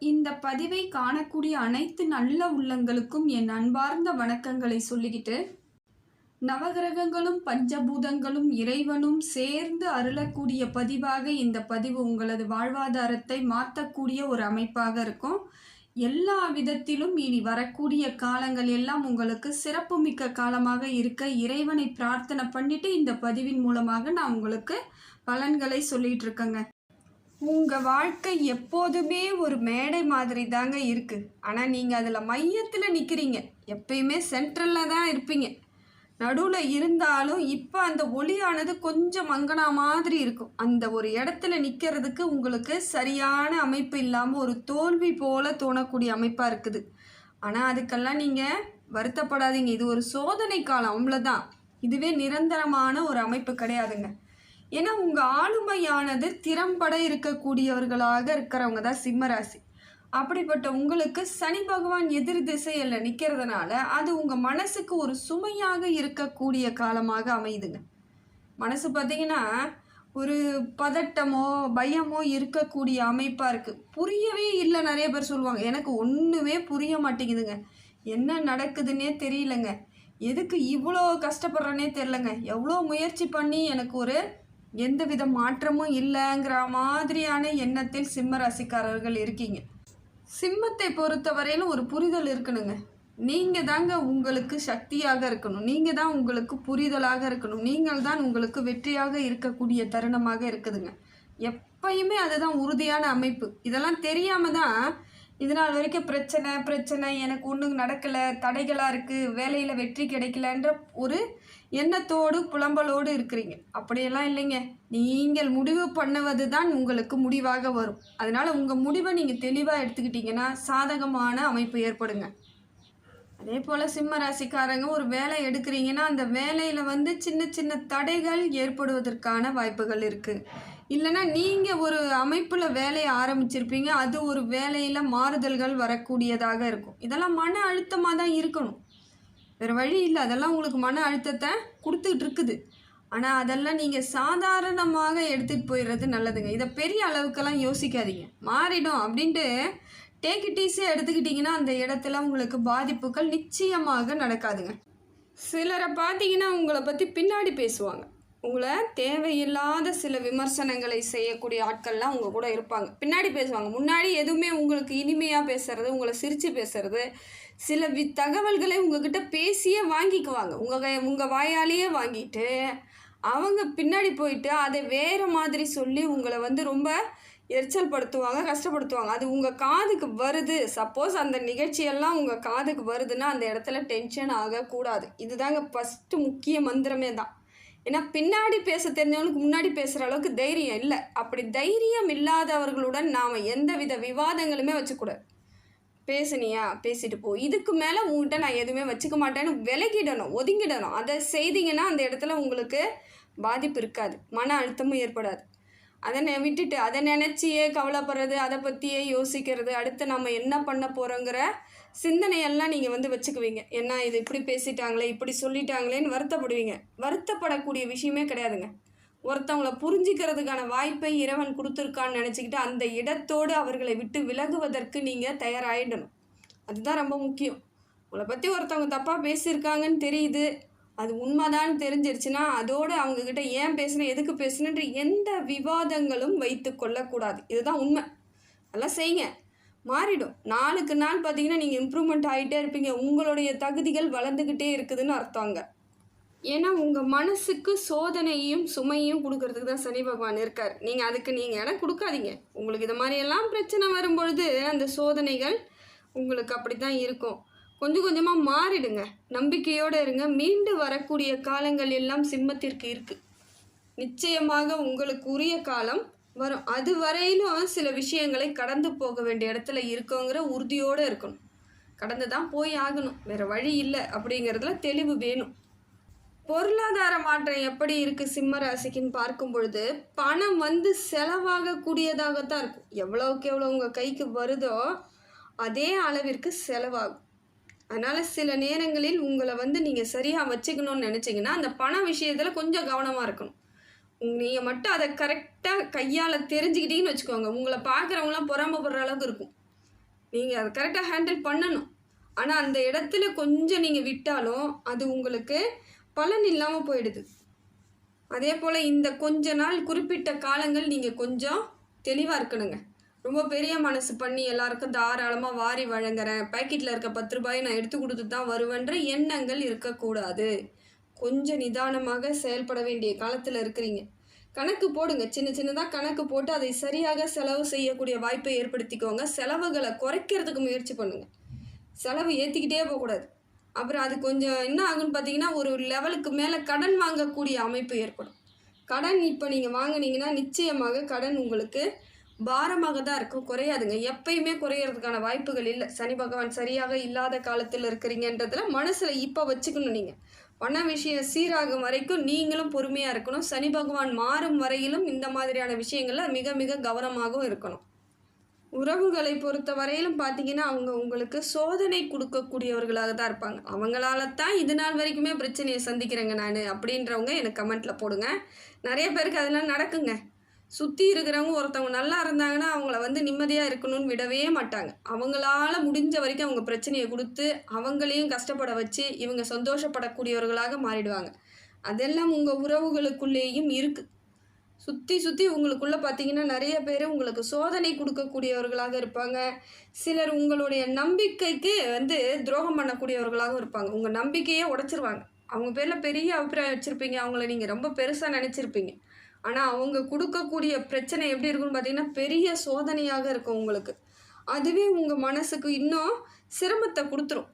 இந்த பதிவை காணக்கூடிய அனைத்து நல்ல உள்ளங்களுக்கும் என் அன்பார்ந்த வணக்கங்களை சொல்லிக்கிட்டு நவகிரகங்களும் பஞ்சபூதங்களும் இறைவனும் சேர்ந்து அருளக்கூடிய பதிவாக இந்த பதிவு உங்களது வாழ்வாதாரத்தை மாற்றக்கூடிய ஒரு அமைப்பாக இருக்கும். எல்லா விதத்திலும் இனி வரக்கூடிய காலங்கள் எல்லாம் உங்களுக்கு சிறப்புமிக்க காலமாக இருக்க இறைவனை பிரார்த்தனை பண்ணிட்டு இந்த பதிவின் மூலமாக நான் உங்களுக்கு பலன்களை சொல்லிட்டு இருக்கேங்க உங்கள் வாழ்க்கை எப்போதுமே ஒரு மேடை மாதிரி தாங்க இருக்குது ஆனால் நீங்கள் அதில் மையத்தில் நிற்கிறீங்க எப்பயுமே சென்ட்ரலில் தான் இருப்பீங்க. நடுவில் இருந்தாலும் இப்போ அந்த ஒளியானது கொஞ்சம் மங்கனா மாதிரி இருக்கும். அந்த ஒரு இடத்துல நிற்கிறதுக்கு உங்களுக்கு சரியான அமைப்பு இல்லாமல் ஒரு தோல்வி போல தோணக்கூடிய அமைப்பாக இருக்குது. ஆனால் அதுக்கெல்லாம் நீங்கள் வருத்தப்படாதீங்க. இது ஒரு சோதனை காலம். அவ்வளோதான் இதுவே நிரந்தரமான ஒரு அமைப்பு கிடையாதுங்க. ஏன்னா உங்கள் ஆளுமையானது திறம்பட இருக்கக்கூடியவர்களாக இருக்கிறவங்க தான் சிம்மராசி. அப்படிப்பட்ட உங்களுக்கு சனி பகவான் எதிர் திசையில் நிற்கிறதுனால அது உங்கள் மனசுக்கு ஒரு சுமையாக இருக்கக்கூடிய காலமாக அமையுதுங்க. மனசு பார்த்தீங்கன்னா ஒரு பதட்டமோ பயமோ இருக்கக்கூடிய அமைப்பாக இருக்குது புரியவே இல்லை நிறைய பேர் சொல்லுவாங்க. எனக்கு ஒன்றுமே புரிய மாட்டேங்குதுங்க. என்ன நடக்குதுன்னே தெரியலங்க. எதுக்கு இவ்வளோ கஷ்டப்படுறேனே தெரிலங்க எவ்வளோ முயற்சி பண்ணி எனக்கு ஒரு எந்தவித மாற்றமும் இல்லைங்கிற மாதிரியான எண்ணத்தில் சிம்ம ராசிக்காரர்கள் இருக்கீங்க. சிம்மத்தை பொறுத்தவரையிலும் ஒரு புரிதல் இருக்கணுங்க. நீங்கள் தாங்க உங்களுக்கு சக்தியாக இருக்கணும். நீங்கள் தான் உங்களுக்கு புரிதலாக இருக்கணும். நீங்கள் தான் உங்களுக்கு வெற்றியாக இருக்கக்கூடிய தருணமாக இருக்குதுங்க. எப்பயுமே அதுதான் உறுதியான அமைப்பு. இதெல்லாம் தெரியாமல் தான் இது நாள் வரைக்கும் பிரச்சனை பிரச்சனை எனக்கு ஒன்றும் நடக்கலை தடைகளாக இருக்குது வேலையில் வெற்றி கிடைக்கலன்ற ஒரு எண்ணத்தோடு புலம்பலோடு இருக்கிறீங்க. அப்படியெல்லாம் இல்லைங்க. நீங்கள் முடிவு பண்ணுவது தான் உங்களுக்கு முடிவாக வரும். அதனால் உங்கள் முடிவை நீங்கள் தெளிவாக எடுத்துக்கிட்டிங்கன்னா சாதகமான அமைப்பு ஏற்படுங்க. அதே போல் சிம்ம ராசிக்காரங்க ஒரு வேலை எடுக்கிறீங்கன்னா அந்த வேலையில் வந்து சின்ன சின்ன தடைகள் ஏற்படுவதற்கான வாய்ப்புகள் இருக்குது இல்லைன்னா நீங்கள் ஒரு அமைப்பில் வேலையை ஆரம்பிச்சிருப்பீங்க. அது ஒரு வேலையில் மாறுதல்கள் வரக்கூடியதாக இருக்கும். இதெல்லாம் மன அழுத்தமாக தான் இருக்கணும். வேறு வழி இல்லை. அதெல்லாம் உங்களுக்கு மன அழுத்தத்தை கொடுத்துக்கிட்டு இருக்குது. ஆனால் அதெல்லாம் நீங்கள் சாதாரணமாக எடுத்துகிட்டு போயிடுறது நல்லதுங்க. இதை பெரிய அளவுக்கெல்லாம் யோசிக்காதீங்க. மாறிடும் அப்படின்ட்டு டேக் டீஸே எடுத்துக்கிட்டிங்கன்னா அந்த இடத்துல உங்களுக்கு பாதிப்புகள் நிச்சயமாக நடக்காதுங்க. சிலரை பார்த்தீங்கன்னா உங்களை பற்றி பின்னாடி பேசுவாங்க. உங்களை தேவையில்லாத சில விமர்சனங்களை செய்யக்கூடிய ஆட்கள்லாம் உங்கள் கூட இருப்பாங்க. பின்னாடி பேசுவாங்க. முன்னாடி எதுவுமே உங்களுக்கு இனிமையாக பேசுறது உங்களை சிரித்து பேசுறது சில வி தகவல்களை உங்ககிட்ட பேசியே வாங்கிக்குவாங்க. உங்கள் உங்கள் வாயாலேயே வாங்கிட்டு அவங்க பின்னாடி போயிட்டு அதை வேறு மாதிரி சொல்லி உங்களை வந்து ரொம்ப எரிச்சல் படுத்துவாங்க கஷ்டப்படுத்துவாங்க. அது உங்கள் காதுக்கு வருது. சப்போஸ் அந்த நிகழ்ச்சியெல்லாம் உங்கள் காதுக்கு வருதுன்னா அந்த இடத்துல டென்ஷன் ஆகக்கூடாது. இதுதாங்க ஃபஸ்ட்டு முக்கிய மந்திரமே தான். ஏன்னா பின்னாடி பேச தெரிஞ்சவங்களுக்கு முன்னாடி பேசுகிற அளவுக்கு தைரியம் இல்லை. அப்படி தைரியம் இல்லாதவர்களுடன் நாம் எந்தவித விவாதங்களுமே வச்சுக்கூடாது. பேசுனியா? பேசிட்டு போ. இதுக்கு மேலே உங்கள்கிட்ட நான் எதுவுமே வச்சுக்க மாட்டேன்னு விலகிடணும் ஒதுங்கிடணும். அதை செய்தீங்கன்னா அந்த இடத்துல உங்களுக்கு பாதிப்பு இருக்காது. மன அழுத்தமும் ஏற்படாது. அதை விட்டுட்டு அதை நினச்சியே கவலைப்படுறது அதை பற்றியே யோசிக்கிறது அடுத்து நம்ம என்ன பண்ண போகிறோங்கிற சிந்தனையெல்லாம் நீங்கள் வந்து வச்சுக்குவீங்க. என்ன இது இப்படி பேசிட்டாங்களே இப்படி சொல்லிட்டாங்களேன்னு வருத்தப்படுவீங்க. வருத்தப்படக்கூடிய விஷயமே கிடையாதுங்க. ஒருத்தவங்கள புரிஞ்சிக்கிறதுக்கான வாய்ப்பை இறைவன் கொடுத்துருக்கான்னு நினச்சிக்கிட்டு அந்த இடத்தோடு அவர்களை விட்டு விலகுவதற்கு நீங்கள் தயாராகிடணும் அதுதான் ரொம்ப முக்கியம். உங்களை பற்றி ஒருத்தவங்க தப்பாக பேசியிருக்காங்கன்னு தெரியுது. அது உண்மைதான்னு தெரிஞ்சிருச்சுன்னா அதோடு அவங்கக்கிட்ட ஏன் பேசுனேன் எதுக்கு பேசுனேன்ற எந்த விவாதங்களும் வைத்து கொள்ளக்கூடாது. இதுதான் உண்மை. அதெல்லாம் செய்யுங்க. மாறிடும். நாளுக்கு நாள் பார்த்தீங்கன்னா நீங்கள் இம்ப்ரூவ்மெண்ட் ஆகிட்டே இருப்பீங்க. உங்களுடைய தகுதிகள் வளர்ந்துக்கிட்டே இருக்குதுன்னு அர்த்தங்க. ஏன்னா உங்கள் மனசுக்கு சோதனையும் சுமையும் கொடுக்கறதுக்கு தான் சனி பகவான் இருக்கார். நீங்கள் அதுக்கு நீங்கள் இடம் கொடுக்காதீங்க. உங்களுக்கு இது மாதிரியெல்லாம் பிரச்சனை வரும்பொழுது அந்த சோதனைகள் உங்களுக்கு அப்படி தான் இருக்கும். கொஞ்சம் கொஞ்சமாக மாறிடுங்க. நம்பிக்கையோடு இருங்க. மீண்டு வரக்கூடிய காலங்கள் எல்லாம் சிம்மத்திற்கு இருக்குது நிச்சயமாக உங்களுக்கு உரிய காலம் வரும். அது வரையிலும் சில விஷயங்களை கடந்து போக வேண்டிய இடத்துல இருக்கோங்கிற உறுதியோடு இருக்கணும். கடந்து தான் போய் ஆகணும். வேறு வழி இல்லை அப்படிங்கிறதுல தெளிவு வேணும். பொருளாதார மாற்றம் எப்படி இருக்குது சிம்ம ராசிக்குன்னு பார்க்கும் பொழுது பணம் வந்து செலவாகக்கூடியதாகத்தான் இருக்கும். எவ்வளோக்கு எவ்வளோ உங்கள் கைக்கு வருதோ அதே அளவிற்கு செலவாகும். அதனால் சில நேரங்களில் உங்களை வந்து நீங்கள் சரியாக வச்சுக்கணும்னு நினச்சிங்கன்னா அந்த பண விஷயத்தில் கொஞ்சம் கவனமாக இருக்கணும். நீங்கள் மட்டும் அதை கரெக்டாக கையால் தெரிஞ்சுக்கிட்டீங்கன்னு வச்சுக்கோங்க. உங்களை பார்க்குறவங்களாம் பொறாமப்படுற அளவுக்கு இருக்கும். நீங்கள் அதை கரெக்டாக ஹேண்டில் பண்ணணும். ஆனால் அந்த இடத்துல கொஞ்சம் நீங்கள் விட்டாலும் அது உங்களுக்கு பலன் இல்லாமல் போயிடுது. அதே போல் இந்த கொஞ்ச நாள் குறிப்பிட்ட காலங்கள் நீங்கள் கொஞ்சம் தெளிவாக இருக்கணுங்க. ரொம்ப பெரிய மனசு பண்ணி எல்லாருக்கும் தாராளமாக வாரி வழங்குறேன். பேக்கெட்டில் இருக்க பத்து ரூபாயை நான் எடுத்து கொடுத்து தான் வருவேன்ற எண்ணங்கள் இருக்கக்கூடாது. கொஞ்சம் நிதானமாக செயல்பட வேண்டிய காலத்தில் இருக்கிறீங்க. கணக்கு போடுங்க. சின்ன சின்னதாக கணக்கு போட்டு அதை சரியாக செலவு செய்யக்கூடிய வாய்ப்பை ஏற்படுத்திக்கோங்க. செலவுகளை குறைக்கிறதுக்கு முயற்சி பண்ணுங்கள் செலவு ஏற்றிக்கிட்டே போகக்கூடாது. அப்புறம் அது கொஞ்சம் என்ன ஆகுன்னு பார்த்தீங்கன்னா ஒரு லெவலுக்கு மேலே கடன் வாங்கக்கூடிய அமைப்பு ஏற்படும். கடன் இப்போ நீங்கள் வாங்கினீங்கன்னா நிச்சயமாக கடன் உங்களுக்கு பாரமாக தான் இருக்கும். குறையாதுங்க. எப்பயுமே குறையிறதுக்கான வாய்ப்புகள் இல்லை. சனி பகவான் சரியாக இல்லாத காலத்தில் இருக்கிறீங்கன்றதில் மனசில் இப்போ வச்சுக்கணும் நீங்கள் பண விஷயம் சீராகும் வரைக்கும் நீங்களும் பொறுமையாக இருக்கணும். சனி பகவான் மாறும் வரையிலும் இந்த மாதிரியான விஷயங்களில் மிக மிக கவனமாகவும் இருக்கணும். உறவுகளை பொறுத்த வரையிலும் பார்த்தீங்கன்னா அவங்க உங்களுக்கு சோதனை கொடுக்கக்கூடியவர்களாக தான் இருப்பாங்க. அவங்களால தான் இது நாள் வரைக்குமே பிரச்சனையை சந்திக்கிறேங்க நான் அப்படின்றவங்க எனக்கு கமெண்ட்டில் போடுங்க. நிறைய பேருக்கு அதெல்லாம் நடக்குங்க. சுற்றி இருக்கிறவங்க ஒருத்தவங்க நல்லா இருந்தாங்கன்னா அவங்கள வந்து நிம்மதியாக இருக்கணும்னு விடவே மாட்டாங்க. அவங்களால முடிஞ்ச வரைக்கும் அவங்க பிரச்சனையை கொடுத்து அவங்களையும் கஷ்டப்பட வச்சு இவங்க சந்தோஷப்படக்கூடியவர்களாக மாறிடுவாங்க. அதெல்லாம் உங்கள் உறவுகளுக்குள்ளேயும் இருக்குது சுற்றி சுற்றி உங்களுக்குள்ளே பார்த்தீங்கன்னா நிறைய பேர் உங்களுக்கு சோதனை கொடுக்கக்கூடியவர்களாக இருப்பாங்க. சிலர் உங்களுடைய நம்பிக்கைக்கு வந்து துரோகம் பண்ணக்கூடியவர்களாகவும் இருப்பாங்க. உங்கள் நம்பிக்கையே உடைச்சிருவாங்க. அவங்க பேரில் பெரிய அபிப்பிராயம் வச்சுருப்பீங்க. அவங்கள நீங்கள் ரொம்ப பெருசாக நினச்சிருப்பீங்க. ஆனால் அவங்க கொடுக்கக்கூடிய பிரச்சனை எப்படி இருக்குன்னு பார்த்தீங்கன்னா பெரிய சோதனையாக இருக்கும் உங்களுக்கு. அதுவே உங்கள் மனசுக்கு இன்னும் சிரமத்தை கொடுத்துரும்.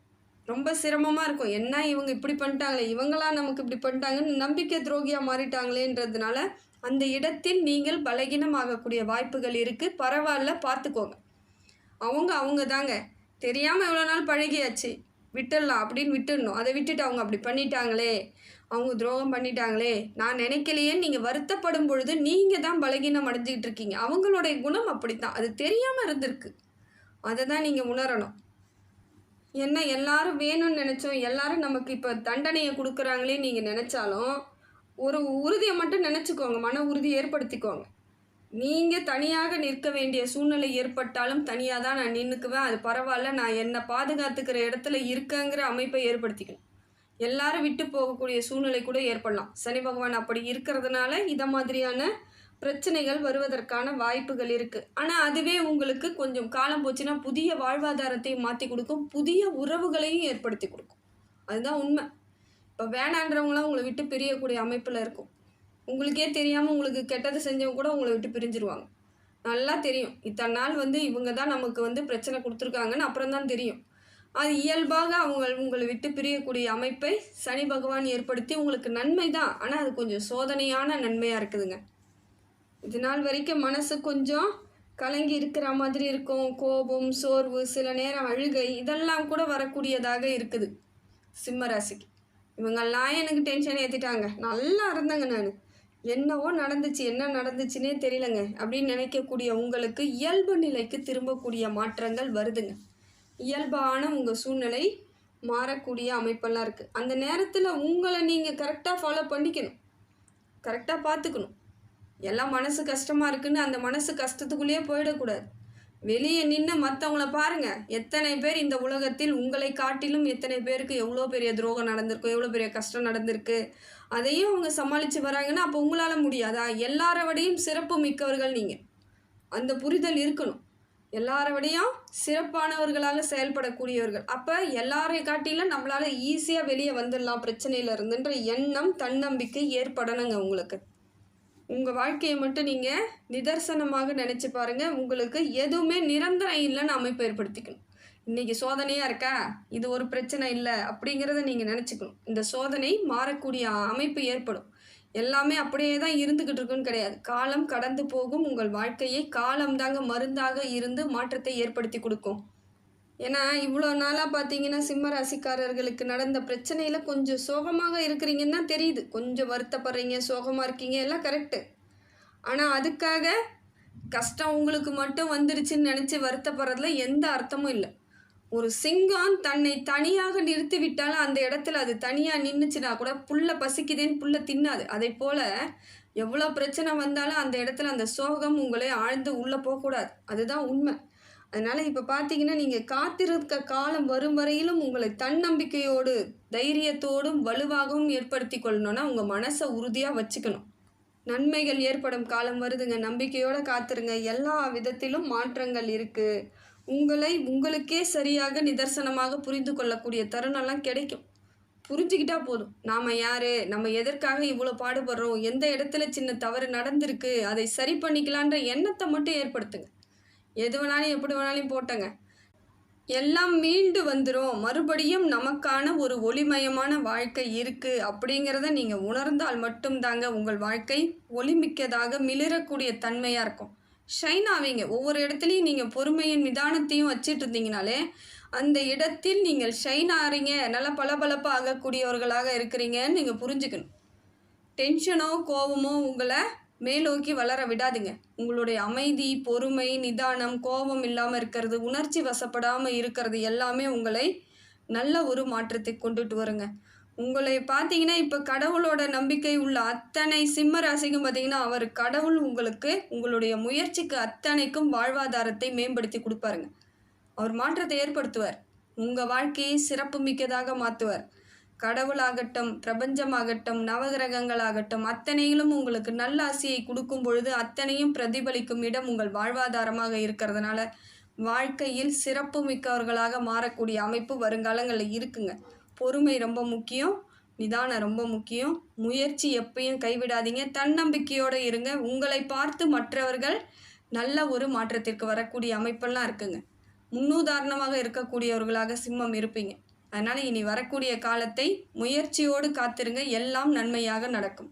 ரொம்ப சிரமமாக இருக்கும். என்ன இவங்க இப்படி பண்ணிட்டாங்களே? இவங்களா நமக்கு இப்படி பண்ணிட்டாங்கன்னு நம்பிக்கை துரோகியாக மாறிட்டாங்களேன்றதுனால அந்த இடத்தில் நீங்கள் பலகீனமாகக்கூடிய வாய்ப்புகள் இருக்குது பரவாயில்ல பார்த்துக்கோங்க. அவங்க அவங்க தாங்க தெரியாமல் எவ்வளோ நாள் பழகியாச்சு. விட்டுடலாம் அப்படின்னு விட்டுடணும். அதை விட்டுட்டு அவங்க அப்படி பண்ணிட்டாங்களே. அவங்க துரோகம் பண்ணிட்டாங்களே. நான் நினைக்கலையே நீங்கள் வருத்தப்படும் பொழுது நீங்கள் தான் பலகீனம் அடைஞ்சிக்கிட்டு இருக்கீங்க. அவங்களுடைய குணம் அப்படித்தான். அது தெரியாமல் இருந்திருக்கு. அதை தான் நீங்கள் உணரணும். என்ன எல்லாரும் வேணும்னு நினச்சோம். எல்லாரும் நமக்கு இப்போ தண்டனையை கொடுக்குறாங்களே நீங்கள் நினச்சாலும் ஒரு உறுதியை மட்டும் நினச்சிக்கோங்க. மன உறுதி ஏற்படுத்திக்கோங்க. நீங்கள் தனியாக நிற்க வேண்டிய சூழ்நிலை ஏற்பட்டாலும் தனியாக தான் நான் நின்றுக்குவேன் அது பரவாயில்ல. நான் என்னை பாதுகாத்துக்கிற இடத்துல இருக்கேங்கிற அமைப்பை ஏற்படுத்திக்கணும். எல்லாரும் விட்டு போகக்கூடிய சூழ்நிலை கூட ஏற்படலாம். சனி பகவான் அப்படி இருக்கிறதுனால இதை மாதிரியான பிரச்சனைகள் வருவதற்கான வாய்ப்புகள் இருக்குது ஆனால் அதுவே உங்களுக்கு கொஞ்சம் காலம் போச்சுன்னா புதிய வாழ்வாதாரத்தையும் மாற்றி கொடுக்கும். புதிய உறவுகளையும் ஏற்படுத்தி கொடுக்கும். அதுதான் உண்மை. இப்போ வேணான்றவங்களாம் உங்களை விட்டு பிரியக்கூடிய அமைப்பில் இருக்கும். உங்களுக்கே தெரியாமல் உங்களுக்கு கெட்டது செஞ்சவங்க கூட உங்களை விட்டு பிரிஞ்சிருவாங்க. நல்லா தெரியும். இத்தனை நாள் வந்து இவங்க தான் நமக்கு வந்து பிரச்சனை கொடுத்துருக்காங்கன்னு அப்புறம் தான் தெரியும். அது இயல்பாக அவங்க உங்களை விட்டு பிரியக்கூடிய அமைப்பை சனி பகவான் ஏற்படுத்தி உங்களுக்கு நன்மை தான். ஆனால் அது கொஞ்சம் சோதனையான நன்மையாக இருக்குதுங்க. இது நாள் வரைக்கும் மனசு கொஞ்சம் கலங்கி இருக்கிற மாதிரி இருக்கும். கோபம் சோர்வு சில நேரம் அழுகை இதெல்லாம் கூட வரக்கூடியதாக இருக்குது. சிம்ம ராசிக்கு. இவங்கெல்லாம் எனக்கு டென்ஷன் ஏற்றிட்டாங்க நல்லா இருந்தேங்க நான். என்னவோ நடந்துச்சு என்ன நடந்துச்சுன்னே தெரியலங்க. அப்படின்னு நினைக்கக்கூடிய உங்களுக்கு இயல்பு நிலைக்கு திரும்பக்கூடிய மாற்றங்கள் வருதுங்க. இயல்பான உங்கள் சூழ்நிலை மாறக்கூடிய அமைப்பெல்லாம் இருக்குது அந்த நேரத்தில் உங்களை நீங்கள் கரெக்டாக ஃபாலோ பண்ணிக்கணும். கரெக்டாக பார்த்துக்கணும் எல்லாம் மனசு கஷ்டமாக இருக்குன்னு அந்த மனசு கஷ்டத்துக்குள்ளேயே போயிடக்கூடாது. வெளியே நின்று மற்றவங்கள பாருங்கள் எத்தனை பேர் இந்த உலகத்தில் உங்களை காட்டிலும் எத்தனை பேருக்கு எவ்வளோ பெரிய துரோகம் நடந்திருக்கும் எவ்வளோ பெரிய கஷ்டம் நடந்திருக்கு அதையும் அவங்க சமாளித்து வராங்கன்னா அப்போ உங்களால் முடியாதா? எல்லார விடையும் சிறப்பு மிக்கவர்கள் நீங்கள் அந்த புரிதல் இருக்கணும். எல்லார விடையும் சிறப்பானவர்களாக செயல்படக்கூடியவர்கள். அப்போ எல்லாரையும் காட்டிலும் நம்மளால் ஈஸியாக வெளியே வந்துடலாம் பிரச்சனையில இருந்துன்ற எண்ணம் தன்னம்பிக்கை ஏற்படணுங்க உங்களுக்கு. உங்கள் வாழ்க்கையை மட்டும் நீங்கள் நிதர்சனமாக நினச்சி பாருங்கள் உங்களுக்கு எதுவுமே நிரந்தரம் இல்லைன்னு அமைப்பு ஏற்படுத்திக்கணும். இன்றைக்கி சோதனையாக இருக்கா? இது ஒரு பிரச்சனை இல்லை அப்படிங்கிறத நீங்கள் நினச்சிக்கணும். இந்த சோதனை மாறக்கூடிய அமைப்பு ஏற்படும். எல்லாமே அப்படியே தான் இருந்துக்கிட்டு இருக்குன்னு கிடையாது. காலம் கடந்து போகும். உங்கள் வாழ்க்கையை காலம் தாங்க மருந்தாக இருந்து மாற்றத்தை ஏற்படுத்தி கொடுக்கும். ஏன்னா இவ்வளோ நாளாக பார்த்தீங்கன்னா சிம்ம ராசிக்காரர்களுக்கு நடந்த பிரச்சனையில் கொஞ்சம் சோகமாக இருக்கிறீங்கன்னு தான் தெரியுது. கொஞ்சம் வருத்தப்படுறீங்க சோகமாக இருக்கீங்க எல்லாம் கரெக்டு ஆனால் அதுக்காக கஷ்டம் உங்களுக்கு மட்டும் வந்துருச்சுன்னு நினச்சி வருத்தப்படுறதுல எந்த அர்த்தமும் இல்லை. ஒரு சிங்கம் தன்னை தனியாக நிறுத்தி விட்டாலும் அந்த இடத்துல அது தனியாக நின்றுச்சுன்னா கூட புல்லை பசிக்குதேன்னு புல்ல தின்னாது. அதே போல் எவ்வளோ பிரச்சனை வந்தாலும் அந்த இடத்துல அந்த சோகம் உங்களை ஆழ்ந்து உள்ளே போகக்கூடாது. அதுதான் உண்மை. அதனால் இப்போ பார்த்தீங்கன்னா நீங்கள் காத்திருக்க காலம் வரும் வரையிலும் உங்களை தன்னம்பிக்கையோடு தைரியத்தோடும் வலுவாகவும் ஏற்படுத்தி கொள்ளணும்னா உங்கள் மனசை உறுதியாக வச்சுக்கணும். நன்மைகள் ஏற்படும் காலம் வருதுங்க. நம்பிக்கையோடு காத்துருங்க. எல்லா விதத்திலும் மாற்றங்கள் இருக்குது உங்களை உங்களுக்கே சரியாக நிதர்சனமாக புரிந்து கொள்ளக்கூடிய தருணம்லாம் கிடைக்கும். புரிஞ்சுக்கிட்டா போதும். நாம் யார்? நம்ம எதற்காக இவ்வளோ பாடுபடுறோம்? எந்த இடத்துல சின்ன தவறு நடந்திருக்கு? அதை சரி பண்ணிக்கலான்ற எண்ணத்தை மட்டும் ஏற்படுத்துங்க. எது வேணாலும் எப்படி வேணாலும் போட்டங்க. எல்லாம் மீண்டு வந்துடும் மறுபடியும் நமக்கான ஒரு ஒளிமயமான வாழ்க்கை இருக்குது அப்படிங்கிறத நீங்கள் உணர்ந்தால் மட்டும்தாங்க உங்கள் வாழ்க்கை ஒளிமிக்கதாக மிளிரக்கூடிய தன்மையாக இருக்கும். ஷைன் ஆவீங்க. ஒவ்வொரு இடத்துலையும் நீங்கள் பொறுமையின் நிதானத்தையும் வச்சிட்டு இருந்தீங்கனாலே அந்த இடத்தில் நீங்கள் ஷைன் ஆறீங்க. நல்லா பளபளப்பாக ஆகக்கூடியவர்களாக இருக்கிறீங்கன்னு நீங்கள் புரிஞ்சுக்கணும். டென்ஷனோ கோபமோ உங்களை மேலோக்கி வளர விடாதுங்க. உங்களுடைய அமைதி பொறுமை நிதானம் கோபம் இல்லாமல் இருக்கிறது உணர்ச்சி வசப்படாமல் இருக்கிறது எல்லாமே உங்களை நல்ல ஒரு மாற்றத்தை கொண்டுட்டு வருங்க. உங்களை பார்த்தீங்கன்னா இப்போ கடவுளோட நம்பிக்கை உள்ள அத்தனை சிம்ம ராசிக்கும் பார்த்தீங்கன்னா அவர் கடவுள் உங்களுக்கு உங்களுடைய முயற்சிக்கு அத்தனைக்கும் வாழ்வாதாரத்தை மேம்படுத்தி கொடுப்பாருங்க. அவர் மாற்றத்தை ஏற்படுத்துவார். உங்கள் வாழ்க்கையை சிறப்பு மிக்கதாக மாற்றுவார் கடவுளாகட்டும் பிரபஞ்சமாகட்டும் நவகிரகங்களாகட்டும் அத்தனையிலும் உங்களுக்கு நல்ல ஆசையை கொடுக்கும் பொழுது அத்தனையும் பிரதிபலிக்கும் இடம் உங்கள் வாழ்வாதாரமாக இருக்கிறதுனால வாழ்க்கையில் சிறப்பு மிக்கவர்களாக மாறக்கூடிய அமைப்பு வருங்காலங்களில் இருக்குங்க. பொறுமை ரொம்ப முக்கியம் நிதானம் ரொம்ப முக்கியம். முயற்சி எப்பயும் கைவிடாதீங்க. தன்னம்பிக்கையோடு இருங்க. உங்களை பார்த்து மற்றவர்கள் நல்ல ஒரு மாற்றத்திற்கு வரக்கூடிய அமைப்பெல்லாம் இருக்குங்க. முன்னுதாரணமாக இருக்கக்கூடியவர்களாக சிம்மம் இருப்பீங்க. அதனால் இனி வரக்கூடிய காலத்தை முயற்சியோடு காத்திருங்க. எல்லாம் நன்மையாக நடக்கும்.